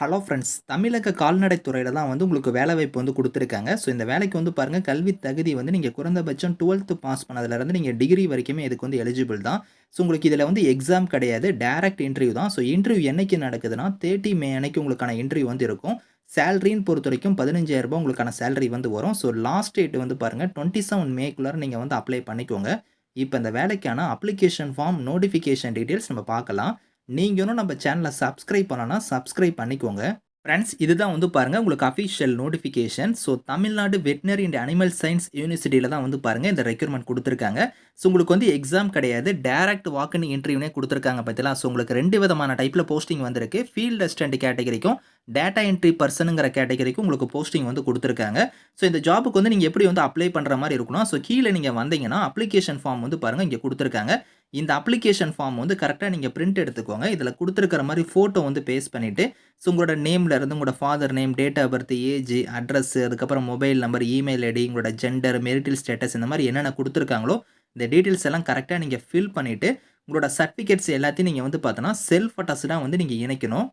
Hello friends தமிழக கால்நடை துறையில் தான் வந்து உங்களுக்கு வேலைவாய்ப்பு வந்து கொடுத்துருக்காங்க. ஸோ இந்த வேலைக்கு வந்து பாருங்கள் கல்வி தகுதி வந்து நீங்கள் குறைந்தபட்சம் டுவெல்த்து பாஸ் பண்ணதுலேருந்து நீங்கள் டிகிரி வரைக்குமே இதுக்கு வந்து எலிஜிபிள் தான். ஸோ உங்களுக்கு இதில் வந்து எக்ஸாம் கிடையாது டேரக்ட் இன்டர்வியூ தான். ஸோ இன்டர்வியூ என்றைக்கு நடக்குதுன்னா தேர்ட்டி மே அன்னைக்கு உங்களுக்கான இன்டர்வியூ வந்து இருக்கும். சேலரின்னு பொறுத்த வரைக்கும் பதினஞ்சாயிரரூபா உங்களுக்கான சேலரி வந்து வரும். ஸோ லாஸ்ட் டேட் வந்து பாருங்கள் டுவெண்ட்டி செவன் மேக்குள்ளார நீங்கள் வந்து அப்ளை பண்ணிக்கோங்க. இப்போ இந்த வேலைக்கான அப்ளிகேஷன் ஃபார்ம் நோட்டிஃபிகேஷன் டீட்டெயில்ஸ் நம்ம பார்க்கலாம். நீங்களும் நம்ம சேனலை சப்ஸ்கிரைப் பண்ணலன்னா சப்ஸ்கிரைப் பண்ணிக்கோங்க. ஃப்ரெண்ட்ஸ் இதுதான் வந்து பாருங்கள் உங்களுக்கு official notification so Tamil Nadu veterinary and animal science யூனிவர்சிட்டியில் தான் வந்து பாருங்கள் இந்த ரெக்யூர்மெண்ட் கொடுத்துருக்காங்க. ஸோ உங்களுக்கு வந்து எக்ஸாம் கிடையாது டேரக்ட் வாக்கின் இன்டர்வியூனே கொடுத்துருக்காங்க பார்த்தீங்களா ஸோ உங்களுக்கு ரெண்டு விதமான டைப்பில் போஸ்டிங் வந்திருக்கு. ஃபீல்ட் அசிஸ்டன்ட் கேட்டகரிக்கும் டேட்டா என்ட்ரி பர்சனுங்கிற கேட்டகரிக்கும் உங்களுக்கு போஸ்டிங் வந்து கொடுத்துருக்காங்க. ஸோ இந்த ஜாபுக்கு வந்து நீங்கள் எப்படி வந்து அப்ளை பண்ணுற மாதிரி இருக்கணும்? ஸோ கீழே நீங்கள் வந்தீங்கன்னா அப்ளிகேஷன் ஃபார்ம் வந்து பாருங்கள் இங்கே கொடுத்துருக்காங்க. இந்த அப்ளிகேஷன் ஃபார்ம் வந்து கரெக்டாக நீங்கள் பிரிண்ட் எடுத்துக்கோங்க. இதில் கொடுத்துருக்கிற மாதிரி ஃபோட்டோ வந்து பேஸ்ட் பண்ணிவிட்டு ஸோ உங்களோட நேமில் இருந்து உங்களோட father name date of birth age address அதுக்கப்புறம் மொபைல் நம்பர் இமெயில் ஐடி உங்களோட ஜெண்டர் மெரிட்டல் ஸ்டேட்டஸ் இந்த மாதிரி என்னென்ன கொடுத்துருக்காங்களோ இந்த டீட்டெயில்ஸ் எல்லாம் கரெக்டாக நீங்கள் ஃபில் பண்ணிவிட்டு உங்களோட சர்டிஃபிகேட்ஸ் எல்லாத்தையும் நீங்கள் வந்து பார்த்தோன்னா செல்ஃப் அட்டாஸ்டாக வந்து நீங்கள் இணைக்கணும்.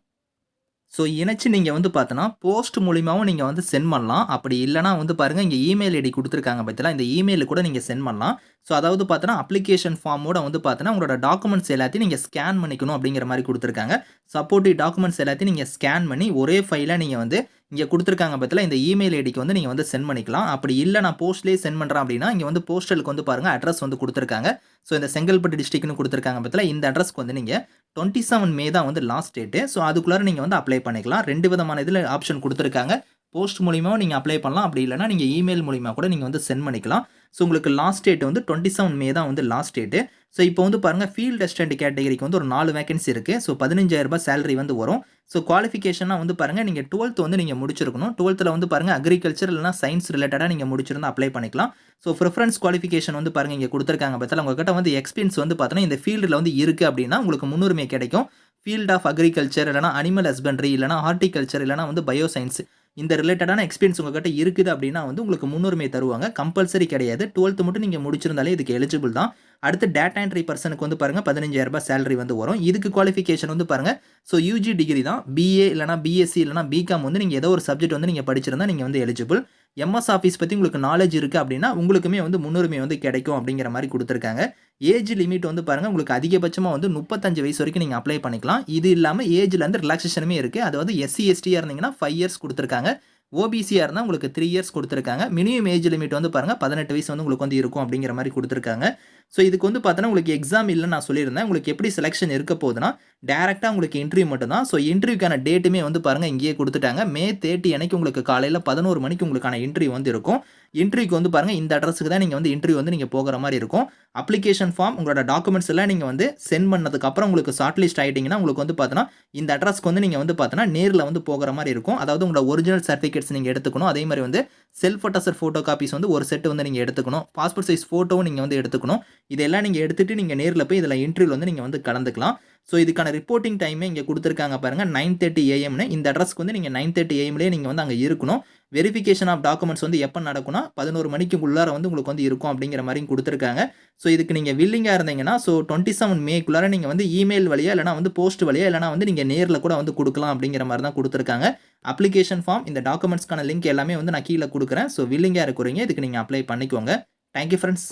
ஸோ இணைச்சு நீங்கள் வந்து பார்த்தோன்னா போஸ்ட் மூலியமாகவும் நீங்கள் வந்து சென்ட் பண்ணலாம். அப்படி இல்லைனா வந்து பாருங்கள் இங்கே இமெயில் ஐடி கொடுத்துருக்காங்க பார்த்தீங்களா இந்த இமெயிலுக்கு கூட நீங்கள் சென்ட் பண்ணலாம். ஸோ அதாவது பார்த்தோன்னா அப்ளிகேஷன் ஃபார்மோட வந்து பார்த்தோன்னா உங்களோட டாக்குமெண்ட்ஸ் எல்லாத்தையும் நீங்கள் ஸ்கேன் பண்ணிக்கணும் அப்படிங்கிற மாதிரி கொடுத்துருக்காங்க. சப்போர்ட்டிவ் டாக்குமெண்ட்ஸ் எல்லாத்தையும் நீங்கள் ஸ்கேன் பண்ணி ஒரே ஃபைலாக நீங்கள் வந்து இங்கே கொடுத்துருக்காங்க பற்றில இந்த இமெயில் ஐடிக்கு வந்து நீங்கள் வந்து சென்ட் பண்ணிக்கலாம். அப்படி இல்லை நான் போஸ்ட்லேயே சென்ட் பண்ணுறேன் அப்படின்னா இங்கே வந்து போஸ்டலுக்கு வந்து பாருங்கள் அட்ரஸ் வந்து கொடுத்துருக்காங்க. ஸோ இந்த செங்கல்பட்டு டிஸ்ட்ரிக்ட்னு கொடுத்துருக்காங்க பற்றில இந்த அட்ரஸ்க்கு வந்து நீங்கள் டுவெண்ட்டி செவன் மே தான் வந்து லாஸ்ட் டேட்டு ஸோ அதுக்குள்ளார நீங்கள் வந்து அப்ளை பண்ணிக்கலாம். ரெண்டு விதமான இதில் ஆப்ஷன் கொடுத்துருக்காங்க. போஸ்ட் மூலியமாக நீங்கள் அப்ளை பண்ணலாம். அப்படி இல்லைனா நீங்கள் இமெயில் மூலிமா கூட நீங்கள் வந்து சென்ட் பண்ணிக்கலாம். ஸோ உங்களுக்கு லாஸ்ட் டேட் வந்து டுவெண்ட்டி செவன் மே தான் வந்து லாஸ்ட் டேட்டு ஸோ இப்போ வந்து பாருங்கள் ஃபீல்டு அசிஸ்டன்ட் கேட்டகரிக்கு வந்து ஒரு நாலு வேகன்சி இருக்குது ஸோ பதினஞ்சாயிரரூபா சேலரி வந்து வரும். ஸோ குவாலிஃபிகேஷனாக வந்து பாருங்கள் நீங்கள் டுவெல்த் வந்து நீங்கள் முடிச்சிருக்கணும். டுவெல்த்தில் வந்து பாருங்கள் அக்ரிகல்ச்சர் இல்லைனா சயின்ஸ் ரிலேட்டடாக நீங்கள் முடிச்சிருந்தால் அப்ளை பண்ணிக்கலாம். ஸோ ப்ரிஃபரன்ஸ் குவாலிஃபிகேஷன் வந்து பாருங்கள் இங்கே கொடுத்துருக்காங்க பார்த்தா உங்கள்கிட்ட வந்து எக்ஸ்பீரியன்ஸ் வந்து பார்த்தீங்கன்னா இந்த ஃபீல்டில் வந்து இருக்குது அப்படின்னா உங்களுக்கு முன்னுரிமை கிடைக்கும். ஃபீல்ட் ஆஃப் அக்ரிகல்ச்சர் இல்லைனா அனிமல் ஹஸ்பண்ட்ரி இல்லைனா ஹார்டிகல்ச்சர் இல்லைனா வந்து பயோ சயின்ஸ் இந்த ரிலேட்டடான எக்ஸ்பீரியன்ஸ் உங்ககிட்ட இருக்குது அப்படின்னா வந்து உங்களுக்கு முன்னுரிமை தருவாங்க. கம்பல்சரி கிடையாது. டுவெல்த்து மட்டும் நீங்கள் முடிச்சிருந்தாலே இதுக்கு எலிஜிபிள் தான். அடுத்து டேட்டா என்ட்ரி பர்சனுக்கு வந்து பாருங்கள் பதினஞ்சாயிரரூபா சேலரி வந்து வரும். இதுக்கு குவாலிஃபிகேஷன் வந்து பாருங்கள் ஸோ யூஜி டிகிரி தான். பிஏ இல்லைனா பிஎஸ்சி இல்லைனா பிகாம் வந்து நீங்கள் ஏதோ ஒரு சப்ஜெக்ட் வந்து நீங்கள் படிச்சிருந்தா நீங்கள் வந்து எலிஜிபிள் எம்எஸ் ஆஃபீஸ் பற்றி உங்களுக்கு நாலேஜ் இருக்குது அப்படின்னா உங்களுக்குமே வந்து முன்னுரிமை வந்து கிடைக்கும் அப்படிங்கிற மாதிரி கொடுத்துருக்காங்க. ஏஜ் லிமிட் வந்து பாருங்கள் உங்களுக்கு அதிகபட்சமாக வந்து முப்பத்தஞ்சு வயசு வரைக்கும் நீங்கள் அப்ளை பண்ணிக்கலாம். இது இல்லாமல் ஏஜில் வந்து ரிலாக்ஸேஷனுமே இருக்குது அதாவது எஸ்சி எஸ்டியாக இருந்தீங்கன்னா ஃபைவ் இயர்ஸ் கொடுத்துருக்காங்க. ஓபிசியாக இருந்தால் உங்களுக்கு த்ரீ இயர்ஸ் கொடுத்துருக்காங்க. மினிமம் ஏஜ் லிமிட் வந்து பாருங்கள் பதினெட்டு வயசு வந்து உங்களுக்கு வந்து இருக்கும் அப்படிங்கிற மாதிரி கொடுத்துருக்காங்க. ஸோ இதுக்கு வந்து பார்த்தோன்னா உங்களுக்கு எக்ஸாம் இல்லைன்னு நான் சொல்லியிருந்தேன். உங்களுக்கு எப்படி செலெக்ஷன் இருக்க போகுதுன்னா டேரெக்டாக உங்களுக்கு இன்டர்வியூ மட்டும் தான் ஸோ இன்டர்வியூக்கான டேட்டுமே வந்து பாருங்கள் இங்கேயே கொடுத்துட்டாங்க. மே தேர்ட்டி அன்னைக்கு உங்களுக்கு காலையில் பதினோரு மணிக்கு உங்களுக்கான இன்டர்வியூ வந்து இருக்கும். இன்டர்வியூக்கு வந்து பாருங்கள் இந்த அட்ரஸுக்கு தான் நீங்கள் வந்து இன்டர்வியூ வந்து நீங்கள் போகிற மாதிரி இருக்கும். அப்ளிகேஷன் ஃபார்ம் உங்களோட டாக்குமெண்ட்ஸ் எல்லாம் நீங்கள் வந்து சென்ட் பண்ணதுக்கப்புறம் உங்களுக்கு ஷார்ட் லிஸ்ட் ஆகிட்டிங்கன்னா உங்களுக்கு வந்து பார்த்தோன்னா இந்த அட்ரஸ்க்கு வந்து நீங்கள் வந்து பார்த்தோன்னா நேரில் வந்து போகிற மாதிரி இருக்கும். அதாவது உங்களோட ஒரிஜினல் சர்டிஃபிகேட்ஸ் நீங்கள் எடுத்துக்கணும். அதே மாதிரி வந்து செல்ஃப் அட்டஸ்டர் ஃபோட்டோ காப்பீஸ் வந்து ஒரு செட் வந்து நீங்கள் எடுத்துக்கணும். பாஸ்போர்ட் சைஸ் ஃபோட்டோவும் நீங்கள் வந்து எடுத்துக்கணும். இதெல்லாம் நீங்கள் எடுத்துகிட்டு நீங்கள் நேரில் போய் இதில் இன்டர்வியூ வந்து நீங்கள் வந்து கலந்துக்கலாம். ஸோ இதுக்கான ரிப்போர்ட்டிங் டைமே இங்கே கொடுத்துருக்காங்க பாருங்கள் நைன் தேர்ட்டி ஏஎம்னு இந்த அட்ரஸ்க்கு வந்து நீங்கள் நைன் தேர்ட்டி ஏஎம்லேயே நீங்கள் வந்து அங்கே இருக்கணும். வெரிஃபிகேஷன் ஆஃப் டாக்குமெண்ட்ஸ் வந்து எப்போ நடக்கும்னா பதினோரு மணிக்கு உள்ளார வந்து உங்களுக்கு வந்து இருக்கும் அப்படிங்கிற மாதிரியும் கொடுத்துருக்காங்க. ஸோ இதுக்கு நீங்கள் வில்லிங்காக இருந்தீங்கன்னா ஸோ டுவெண்ட்டி செவன் மேக்குள்ளார நீங்கள் வந்து இமெயில் வழியாக இல்லைனா வந்து போஸ்ட் வழியாக இல்லைனா வந்து நீங்கள் நேரில் கூட வந்து கொடுக்கலாம் அப்படிங்கிற மாதிரி தான் கொடுத்துருக்காங்க. அப்ளிகேஷன் ஃபார்ம் இந்த டாக்குமெண்ட்ஸ்க்கான லிங்க் எல்லாமே வந்து நான் கீழே கொடுக்குறேன். ஸோ வில்லிங்காக இருக்கிறீங்க இதுக்கு நீங்கள் அப்ளை பண்ணிக்கோங்க. Thank you friends